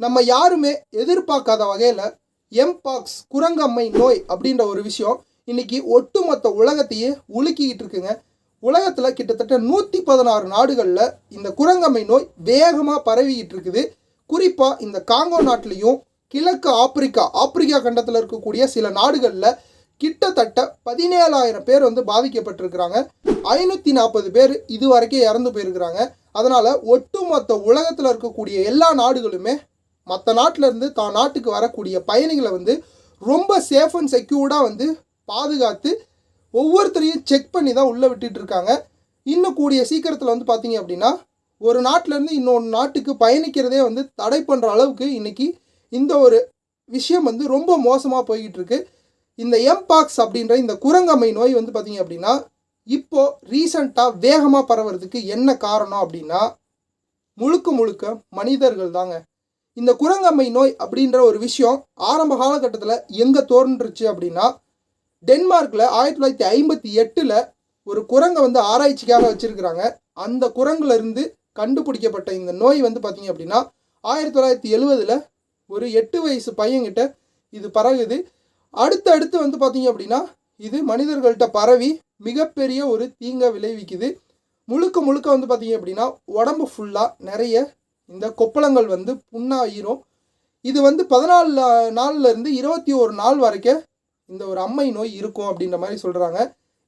நம்ம யாருமே எதிர்பார்க்காத வகையில் எம்பாக்ஸ் குரங்கம்மை நோய் அப்படின்ற ஒரு விஷயம் இன்னைக்கு ஒட்டுமொத்த உலகத்தையே உலுக்கிக்கிட்டு இருக்குங்க. உலகத்தில் கிட்டத்தட்ட நூற்றி பதினாறு நாடுகளில் இந்த குரங்கம்மை நோய் வேகமாக பரவிக்கிட்டு இருக்குது. குறிப்பாக இந்த காங்கோ நாட்டிலையும் கிழக்கு ஆப்பிரிக்கா ஆப்பிரிக்கா கண்டத்தில் இருக்கக்கூடிய சில நாடுகளில் கிட்டத்தட்ட பதினேழாயிரம் பேர் வந்து பாதிக்கப்பட்டிருக்கிறாங்க. ஐநூற்றி நாற்பது பேர் இது வரைக்கும் இறந்து போயிருக்கிறாங்க. அதனால் ஒட்டுமொத்த உலகத்தில் இருக்கக்கூடிய எல்லா நாடுகளுமே மற்ற நாட்டிலேருந்து தான் நாட்டுக்கு வரக்கூடிய பயணிகளை வந்து ரொம்ப சேஃப் அண்ட் செக்யூர்டாக வந்து பாதுகாத்து ஒவ்வொருத்தரையும் செக் பண்ணி தான் உள்ளே விட்டுட்டு இருக்காங்க. இன்னும் கூடிய சீக்கிரத்தில் வந்து பார்த்தீங்க அப்படின்னா ஒரு நாட்டிலேருந்து இன்னொரு நாட்டுக்கு பயணிக்கிறதே வந்து தடை பண்ணுற அளவுக்கு இன்னைக்கு இந்த ஒரு விஷயம் வந்து ரொம்ப மோசமாக போய்கிட்டு இருக்கு. இந்த எம்பாக்ஸ் அப்படின்ற இந்த குரங்கம்மை நோய் வந்து பார்த்தீங்க அப்படின்னா இப்போது ரீசண்டாக வேகமாக பரவுறதுக்கு என்ன காரணம் அப்படின்னா முழுக்க முழுக்க மனிதர்கள் தாங்க. இந்த குரங்கம்மை நோய் அப்படின்ற ஒரு விஷயம் ஆரம்ப காலகட்டத்தில் எங்கே தோன்றுச்சு அப்படின்னா டென்மார்க்கில் ஆயிரத்தி தொள்ளாயிரத்தி ஐம்பத்தி எட்டில் ஒரு குரங்கை வந்து ஆராய்ச்சிக்காக வச்சுருக்கிறாங்க. அந்த குரங்குலேருந்து கண்டுபிடிக்கப்பட்ட இந்த நோய் வந்து பார்த்தீங்க அப்படின்னா ஆயிரத்தி தொள்ளாயிரத்தி எழுவதில் ஒரு எட்டு வயசு பையன்கிட்ட இது பரவுது அடுத்து அடுத்து வந்து பார்த்தீங்க அப்படின்னா இது மனிதர்கள்ட்ட பரவி மிகப்பெரிய ஒரு தீங்கை விளைவிக்குது. முழுக்க முழுக்க வந்து பார்த்தீங்க அப்படின்னா உடம்பு ஃபுல்லாக நிறைய இந்த கொப்பளங்கள் வந்து புண்ணாயிரும். இது வந்து பதினாலு நாள்ல இருந்து இருபத்தி ஒரு நாள் வரைக்கும் இந்த ஒரு அம்மை நோய் இருக்கும் அப்படின்ற மாதிரி சொல்கிறாங்க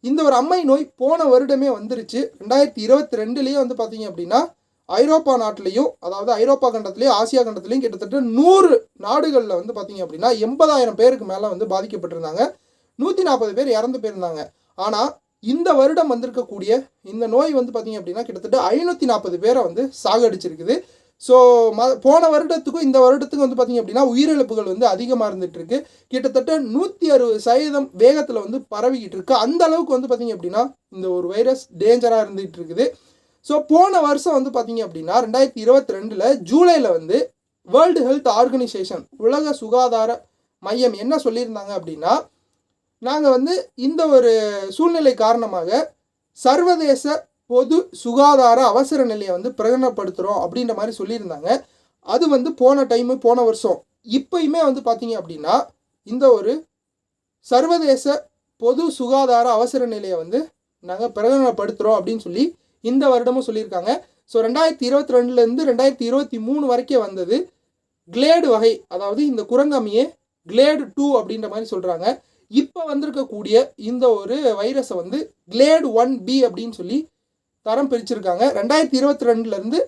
இந்த ஒரு அம்மை நோய் போன வருடமே வந்துருச்சு. ரெண்டாயிரத்தி இருபத்தி ரெண்டுலேயே வந்து பார்த்தீங்க அப்படின்னா ஐரோப்பா நாட்டிலையும் அதாவது ஐரோப்பா கண்டத்துலேயும் ஆசியா கண்டத்துலேயும் கிட்டத்தட்ட நூறு நாடுகளில் வந்து பார்த்தீங்க அப்படின்னா எண்பதாயிரம் பேருக்கு மேலே வந்து பாதிக்கப்பட்டிருந்தாங்க. நூற்றி நாற்பது பேர் இறந்து போயிருந்தாங்க. ஆனால் இந்த வருடம் வந்திருக்கக்கூடிய இந்த நோய் வந்து பார்த்தீங்க அப்படின்னா கிட்டத்தட்ட ஐநூற்றி நாற்பது பேரை வந்து சாகடிச்சிருக்குது. ஸோ ம போன வருடத்துக்கும் இந்த வருடத்துக்கும் வந்து பார்த்தீங்க அப்படின்னா உயிரிழப்புகள் வந்து அதிகமாக இருந்துகிட்ருக்கு கிட்டத்தட்ட நூற்றி அறுபது சதவீதம் வேகத்தில் வந்து பரவிக்கிட்டு இருக்கு அந்த அளவுக்கு வந்து பார்த்தீங்க அப்படின்னா இந்த ஒரு வைரஸ் டேஞ்சராக இருந்துகிட்டு இருக்குது ஸோ போன வருஷம் வந்து பார்த்தீங்க அப்படின்னா ரெண்டாயிரத்தி இருபத்தி ரெண்டில் ஜூலையில் வந்து வேர்ல்டு ஹெல்த் ஆர்கனைசேஷன் உலக சுகாதார மையம் என்ன சொல்லியிருந்தாங்க அப்படின்னா நாங்கள் வந்து இந்த ஒரு சூழ்நிலை காரணமாக சர்வதேச பொது சுகாதார அவசர நிலையை வந்து பிரகடனப்படுத்துகிறோம் அப்படின்ற மாதிரி சொல்லியிருந்தாங்க. அது வந்து போன டைமு போன வருஷம். இப்பயுமே வந்து பார்த்தீங்க அப்படின்னா இந்த ஒரு சர்வதேச பொது சுகாதார அவசர நிலையை வந்து நாங்கள் பிரகடனப்படுத்துகிறோம் அப்படின்னு சொல்லி இந்த வருடமும் சொல்லியிருக்காங்க. ஸோ ரெண்டாயிரத்தி இருபத்தி ரெண்டுலேருந்து ரெண்டாயிரத்தி இருபத்தி மூணு வரைக்கும் வந்தது கிளேடு வகை அதாவது இந்த குரங்கம்மியே கிளேடு டூ அப்படின்ற மாதிரி சொல்கிறாங்க இப்போ வந்திருக்கக்கூடிய இந்த ஒரு வைரஸை வந்து கிளேடு ஒன் பி அப்படின்னு சொல்லி தரம் பிரிச்சிருக்காங்க. ரெண்டாயிரத்தி இருபத்தி ரெண்டுலேருந்து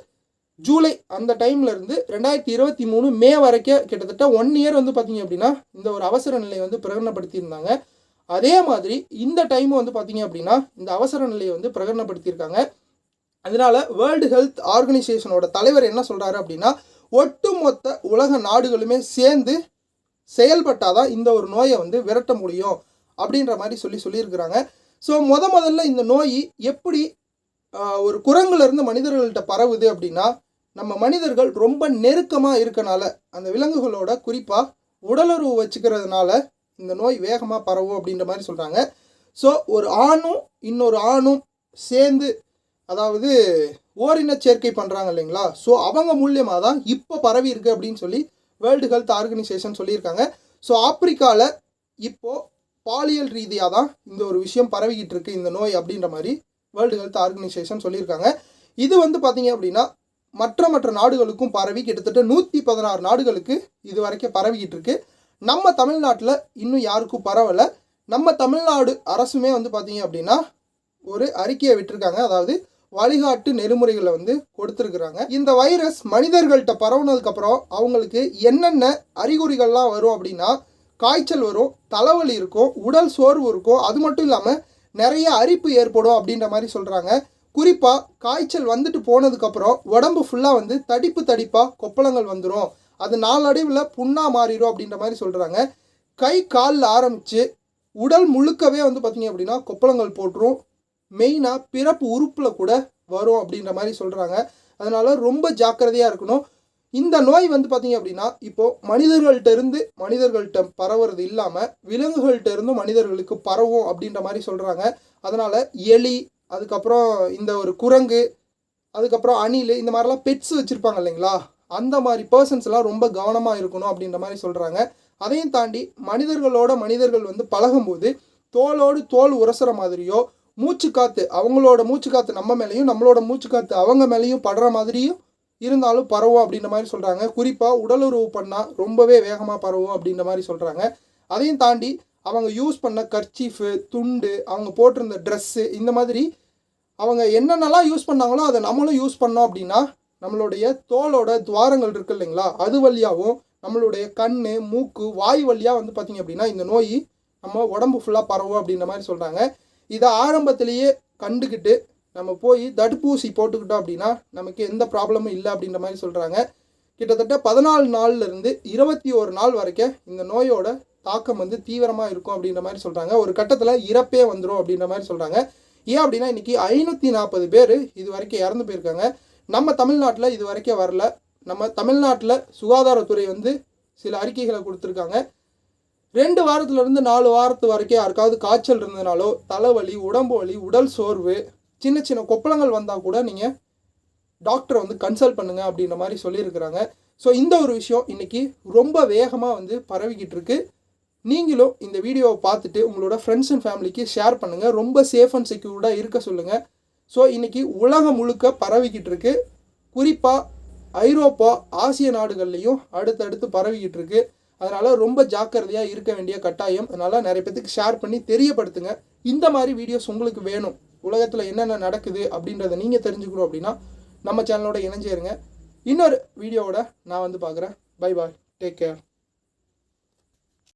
ஜூலை அந்த டைம்லேருந்து ரெண்டாயிரத்தி இருபத்தி மூணு மே வரைக்கும் கிட்டத்தட்ட ஒன் இயர் வந்து பார்த்தீங்க அப்படின்னா இந்த ஒரு அவசர நிலையை வந்து பிரகடனப்படுத்தியிருந்தாங்க. அதே மாதிரி இந்த டைமும் வந்து பார்த்தீங்க அப்படின்னா இந்த அவசர நிலையை வந்து பிரகடனப்படுத்தியிருக்காங்க. அதனால வேர்ல்டு ஹெல்த் ஆர்கனைசேஷனோட தலைவர் என்ன சொல்கிறாரு அப்படின்னா ஒட்டுமொத்த உலக நாடுகளுமே சேர்ந்து செயல்பட்டாதான் இந்த ஒரு நோயை வந்து விரட்ட முடியும் அப்படின்ற மாதிரி சொல்லி சொல்லியிருக்கிறாங்க. ஸோ முத முதல்ல இந்த நோய் எப்படி ஒரு குரங்குலேருந்து மனிதர்கள்ட்ட பரவுது அப்படின்னா நம்ம மனிதர்கள் ரொம்ப நெருக்கமாக இருக்கனால அந்த விலங்குகளோட குறிப்பாக உடலுறவு வச்சுக்கிறதுனால இந்த நோய் வேகமாக பரவும் அப்படின்ற மாதிரி சொல்கிறாங்க ஸோ ஒரு ஆணும் இன்னொரு ஆணும் சேர்ந்து அதாவது ஓரின சேர்க்கை பண்ணுறாங்க இல்லைங்களா? ஸோ அவங்க மூலியமாக தான் இப்போ பரவி இருக்கு அப்படின்னு சொல்லி வேர்ல்டு ஹெல்த் ஆர்கனைசேஷன் சொல்லியிருக்காங்க. ஸோ ஆப்பிரிக்காவில் இப்போது பாலியல் ரீதியாக தான் இந்த ஒரு விஷயம் பரவிக்கிட்டு இருக்கு இந்த நோய் அப்படின்ற மாதிரி வேர்ல்டு ஹெல்த் ஆர்கனைசேஷன் சொல்லியிருக்காங்க. இது வந்து பார்த்தீங்க அப்படின்னா மற்ற மற்ற நாடுகளுக்கும் பரவி கிட்டத்தட்ட நூற்றி பதினாறு நாடுகளுக்கு இது வரைக்கும் பரவிக்கிட்டு இருக்கு. நம்ம தமிழ்நாட்டில் இன்னும் யாருக்கும் பரவலை. நம்ம தமிழ்நாடு அரசுமே வந்து பார்த்தீங்க அப்படின்னா ஒரு அறிக்கையை விட்டுருக்காங்க. அதாவது வழிகாட்டு நெறிமுறைகளை வந்து கொடுத்துருக்குறாங்க. இந்த வைரஸ் மனிதர்கள்ட்ட பரவுனதுக்கப்புறம் அவங்களுக்கு என்னென்ன அறிகுறிகள்லாம் வரும் அப்படின்னா காய்ச்சல் வரும் தலைவலி இருக்கும் உடல் சோர்வு இருக்கும். அது மட்டும் இல்லாமல் நிறைய அரிப்பு ஏற்படும் அப்படின்ற மாதிரி சொல்கிறாங்க குறிப்பாக காய்ச்சல் வந்துட்டு போனதுக்கப்புறம் உடம்பு ஃபுல்லாக வந்து தடிப்பு தடிப்பாக கொப்பளங்கள் வந்துடும் அது நாளடைவில் புண்ணா மாறிடும் அப்படின்ற மாதிரி சொல்கிறாங்க கை காலில் ஆரம்பித்து உடல் முழுக்கவே வந்து பார்த்திங்க அப்படின்னா கொப்பளங்கள் போட்டுரும். மெயினாக பிறப்பு உறுப்பில் கூட வரும் அப்படின்ற மாதிரி சொல்கிறாங்க அதனால் ரொம்ப ஜாக்கிரதையாக இருக்கணும். இந்த நோய் வந்து பார்த்தீங்க அப்படின்னா இப்போது மனிதர்கள்ட்ட இருந்து மனிதர்கள்ட்ட பரவுறது இல்லாமல் விலங்குகள்கிட்ட இருந்தும் மனிதர்களுக்கு பரவும் அப்படின்ற மாதிரி சொல்கிறாங்க அதனால் எலி அதுக்கப்புறம் இந்த ஒரு குரங்கு அதுக்கப்புறம் அணில் இந்த மாதிரிலாம் பெட்ஸ் வச்சுருப்பாங்க இல்லைங்களா? அந்த மாதிரி பர்சன்ஸ்லாம் ரொம்ப கவனமாக இருக்கணும் அப்படின்ற மாதிரி சொல்கிறாங்க அதையும் தாண்டி மனிதர்களோட மனிதர்கள் வந்து பழகும்போது தோலோடு தோல் உரசுற மாதிரியோ மூச்சு காற்று அவங்களோட மூச்சு காற்று நம்ம மேலேயும் நம்மளோட மூச்சு காற்று அவங்க மேலேயும் படுற மாதிரியும் இருந்தாலும் பரவும் அப்படின்ற மாதிரி சொல்கிறாங்க குறிப்பாக உடலுறவு பண்ணால் ரொம்பவே வேகமாக பரவும் அப்படின்ற மாதிரி சொல்கிறாங்க அதையும் தாண்டி அவங்க யூஸ் பண்ண கர்ச்சீஃபு துண்டு அவங்க போட்டிருந்த ட்ரெஸ்ஸு இந்த மாதிரி அவங்க என்னென்னலாம் யூஸ் பண்ணாங்களோ அதை நம்மளும் யூஸ் பண்ணோம் அப்படின்னா நம்மளுடைய தோலோட துவாரங்கள் இருக்கு இல்லைங்களா? அது வழியாகவும் நம்மளுடைய கண் மூக்கு வாய் வழியாக வந்து பார்த்திங்க அப்படின்னா இந்த நோய் நம்ம உடம்பு ஃபுல்லாக பரவும் அப்படின்ற மாதிரி சொல்கிறாங்க இதை ஆரம்பத்திலேயே கண்டுக்கிட்டு நம்ம போய் தடுப்பூசி போட்டுக்கிட்டோம் அப்படின்னா நமக்கு எந்த ப்ராப்ளமும் இல்லை அப்படின்ற மாதிரி சொல்கிறாங்க கிட்டத்தட்ட பதினாலு நாள்லேருந்து இருபத்தி ஒரு நாள் வரைக்கும் இந்த நோயோட தாக்கம் வந்து தீவிரமாக இருக்கும் அப்படின்ற மாதிரி சொல்கிறாங்க ஒரு கட்டத்தில் இறப்பே வந்துடும் அப்படின்ற மாதிரி சொல்கிறாங்க ஏன் அப்படின்னா இன்றைக்கி ஐநூற்றி நாற்பது பேர் இது வரைக்கும் இறந்து போயிருக்காங்க. நம்ம தமிழ்நாட்டில் இது வரைக்கும் வரல. நம்ம தமிழ்நாட்டில் சுகாதாரத்துறை வந்து சில அறிக்கைகளை கொடுத்துருக்காங்க. ரெண்டு வாரத்துலேருந்து நாலு வாரத்து வரைக்கும் யாருக்காவது காய்ச்சல் இருந்ததுனாலோ தலைவலி உடம்பு வலி உடல் சோர்வு சின்ன சின்ன கொப்பளங்கள் வந்தால் கூட நீங்கள் டாக்டரை வந்து கன்சல்ட் பண்ணுங்கள் அப்படின்ற மாதிரி சொல்லியிருக்கிறாங்க. ஸோ இந்த ஒரு விஷயம் இன்றைக்கி ரொம்ப வேகமாக வந்து பரவிக்கிட்டு இருக்கு. நீங்களும் இந்த வீடியோவை பார்த்துட்டு உங்களோட ஃப்ரெண்ட்ஸ் அண்ட் ஃபேமிலிக்கு ஷேர் பண்ணுங்கள் ரொம்ப சேஃப் அண்ட் செக்யூர்டாக இருக்க சொல்லுங்கள் ஸோ இன்றைக்கி உலகம் முழுக்க பரவிக்கிட்டு இருக்கு. குறிப்பாக ஐரோப்பா ஆசிய நாடுகள்லையும் அடுத்தடுத்து பரவிக்கிட்டு இருக்கு. அதனால் ரொம்ப ஜாக்கிரதையாக இருக்க வேண்டிய கட்டாயம். அதனால் நிறைய பேத்துக்கு ஷேர் பண்ணி தெரியப்படுத்துங்க. இந்த மாதிரி வீடியோஸ் உங்களுக்கு வேணும். உலகத்தில் என்னென்ன நடக்குது அப்படின்றத நீங்கள் தெரிஞ்சுக்கணும் அப்படின்னா நம்ம சேனலோட இணைஞ்சிருங்க இன்னொரு வீடியோவோட நான் வந்து பார்க்குறேன். Bye bye take care